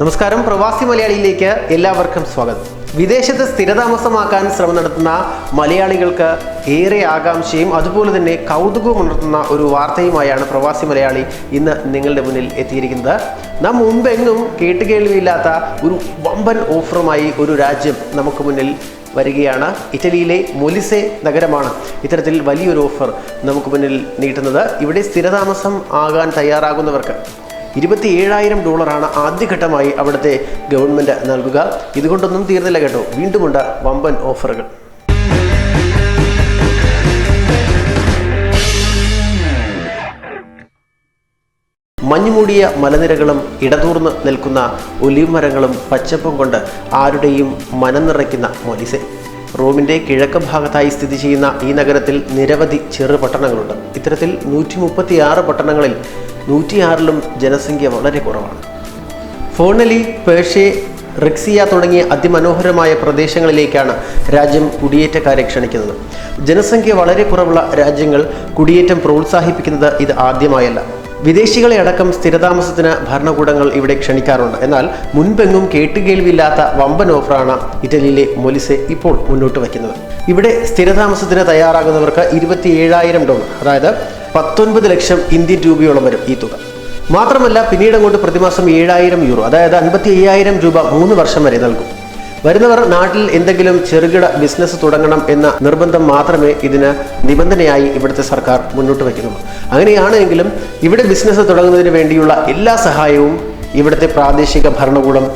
നമസ്കാരം. പ്രവാസി മലയാളിയിലേക്ക് എല്ലാവർക്കും സ്വാഗതം. വിദേശത്ത് സ്ഥിരതാമസമാക്കാൻ ശ്രമം നടത്തുന്ന മലയാളികൾക്ക് ഏറെ ആകാംക്ഷയും അതുപോലെ തന്നെ കൗതുകവും ഉണർത്തുന്ന ഒരു വാർത്തയുമായാണ് പ്രവാസി മലയാളി ഇന്ന് നിങ്ങളുടെ മുന്നിൽ എത്തിയിരിക്കുന്നത്. നാം മുമ്പെങ്ങും കേട്ടുകേൾവിയില്ലാത്ത ഒരു വമ്പൻ ഓഫറുമായി ഒരു രാജ്യം നമുക്ക് മുന്നിൽ വരികയാണ്. ഇറ്റലിയിലെ മൊലിസെ നഗരമാണ് ഇത്തരത്തിൽ വലിയൊരു ഓഫർ നമുക്ക് മുന്നിൽ നീട്ടുന്നത്. ഇവിടെ സ്ഥിരതാമസം ആകാൻ തയ്യാറാകുന്നവർക്ക് ഇരുപത്തി ഏഴായിരം ഡോളറാണ് ആദ്യഘട്ടമായി അവിടുത്തെ ഗവൺമെന്റ് നൽകുക. ഇതുകൊണ്ടൊന്നും തീർന്നില്ല കേട്ടോ. വീണ്ടുമുണ്ട് വമ്പൻ ഓഫറുകൾ. മഞ്ഞുമൂടിയ മലനിരകളും ഇടതൂർന്ന് നിൽക്കുന്ന ഒലിവ് മരങ്ങളും പച്ചപ്പും കൊണ്ട് ആരുടെയും മനം നിറയ്ക്കുന്ന മൊലിസെ. റോമിന്റെ കിഴക്ക് ഭാഗത്തായി സ്ഥിതി ചെയ്യുന്ന ഈ നഗരത്തിൽ നിരവധി ചെറു പട്ടണങ്ങളുണ്ട് ഇത്തരത്തിൽ നൂറ്റി പട്ടണങ്ങളിൽ നൂറ്റിയാറിലും ജനസംഖ്യ വളരെ കുറവാണ്. ഫോണലി പേർഷ്യ റിക്സിയ തുടങ്ങിയ അതിമനോഹരമായ പ്രദേശങ്ങളിലേക്കാണ് രാജ്യം കുടിയേറ്റക്കാരെ ക്ഷണിക്കുന്നത്. ജനസംഖ്യ വളരെ കുറവുള്ള രാജ്യങ്ങൾ കുടിയേറ്റം പ്രോത്സാഹിപ്പിക്കുന്നത് ഇത് ആദ്യമായല്ല. വിദേശികളെ അടക്കം സ്ഥിരതാമസത്തിന് ഭരണകൂടങ്ങൾ ഇവിടെ ക്ഷണിക്കാറുണ്ട്. എന്നാൽ മുൻപെങ്ങും കേട്ടുകേൾവില്ലാത്ത വമ്പൻ ഓഫറാണ് ഇറ്റലിയിലെ മൊലിസെ ഇപ്പോൾ മുന്നോട്ട് വയ്ക്കുന്നത്. ഇവിടെ സ്ഥിരതാമസത്തിന് തയ്യാറാകുന്നവർക്ക് ഇരുപത്തി ഏഴായിരം ഡോളർ അതായത് പത്തൊൻപത് ലക്ഷം ഇന്ത്യൻ രൂപയോളം വരും ഈ തുക. മാത്രമല്ല പിന്നീട് അങ്ങോട്ട് പ്രതിമാസം ഏഴായിരം യൂറോ അതായത് അൻപത്തി അയ്യായിരം രൂപ മൂന്ന് വർഷം വരെ നൽകും. വരുന്നവർ നാട്ടിൽ എന്തെങ്കിലും ചെറുകിട ബിസിനസ് തുടങ്ങണം എന്ന നിർബന്ധം മാത്രമേ ഇതിന് നിബന്ധനയായി ഇവിടുത്തെ സർക്കാർ മുന്നോട്ട് വയ്ക്കുന്നുള്ളൂ. അങ്ങനെയാണെങ്കിലും ഇവിടെ ബിസിനസ് തുടങ്ങുന്നതിന് വേണ്ടിയുള്ള എല്ലാ സഹായവും ഇവിടുത്തെ പ്രാദേശിക ഭരണകൂടം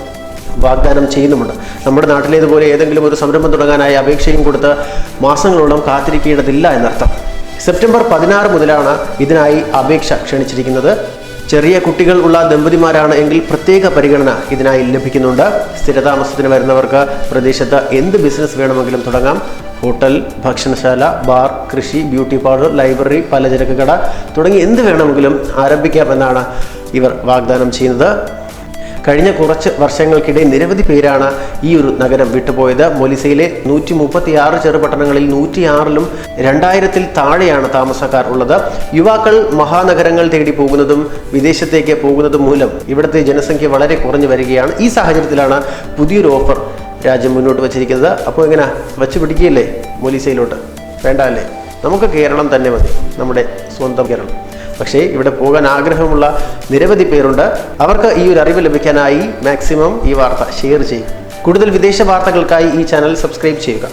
വാഗ്ദാനം ചെയ്യുന്നുമുണ്ട്. നമ്മുടെ നാട്ടിലേതുപോലെ ഏതെങ്കിലും ഒരു സംരംഭം തുടങ്ങാനായി അപേക്ഷയും കൊടുത്ത് മാസങ്ങളോളം കാത്തിരിക്കേണ്ടതില്ല എന്നർത്ഥം. സെപ്റ്റംബർ പതിനാറ് മുതലാണ് ഇതിനായി അപേക്ഷ ക്ഷണിച്ചിരിക്കുന്നത്. ചെറിയ കുട്ടികൾ ഉള്ള ദമ്പതിമാരാണ് എങ്കിൽ പ്രത്യേക പരിഗണന ഇതിനായി ലഭിക്കുന്നുണ്ട്. സ്ഥിരതാമസത്തിന് വരുന്നവർക്ക് പ്രദേശത്ത് എന്ത് ബിസിനസ് വേണമെങ്കിലും തുടങ്ങാം. ഹോട്ടൽ ഭക്ഷണശാല ബാർ കൃഷി ബ്യൂട്ടി പാർലർ ലൈബ്രറി പലചരക്ക് കട തുടങ്ങി എന്ത് വേണമെങ്കിലും ആരംഭിക്കാമെന്നാണ് ഇവർ വാഗ്ദാനം ചെയ്യുന്നത്. കഴിഞ്ഞ കുറച്ച് വർഷങ്ങൾക്കിടെ നിരവധി പേരാണ് ഈ ഒരു നഗരം വിട്ടുപോയത്. മൊലിസയിലെ നൂറ്റി മുപ്പത്തി ആറ് ചെറുപട്ടണങ്ങളിൽ നൂറ്റിയാറിലും രണ്ടായിരത്തിൽ താഴെയാണ് താമസക്കാർ ഉള്ളത്. യുവാക്കൾ മഹാനഗരങ്ങൾ തേടി പോകുന്നതും വിദേശത്തേക്ക് പോകുന്നതും മൂലം ഇവിടുത്തെ ജനസംഖ്യ വളരെ കുറഞ്ഞു വരികയാണ്. ഈ സാഹചര്യത്തിലാണ് പുതിയൊരു ഓഫർ രാജ്യം മുന്നോട്ട് വച്ചിരിക്കുന്നത്. അപ്പോൾ എങ്ങനെ വച്ച് പിടിക്കുകയല്ലേ മൊലിസയിലോട്ട്? വേണ്ട അല്ലേ നമുക്ക് കേരളം തന്നെ മതി. നമ്മുടെ സ്വന്തം കേരളം. പക്ഷേ ഇവിടെ പോകാൻ ആഗ്രഹമുള്ള നിരവധി പേരുണ്ട്. അവർക്ക് ഈ ഒരു അറിവ് ലഭിക്കാനായി മാക്സിമം ഈ വാർത്ത ഷെയർ ചെയ്യും. കൂടുതൽ വിദേശ വാർത്തകൾക്കായി ഈ ചാനൽ സബ്സ്ക്രൈബ് ചെയ്യുക.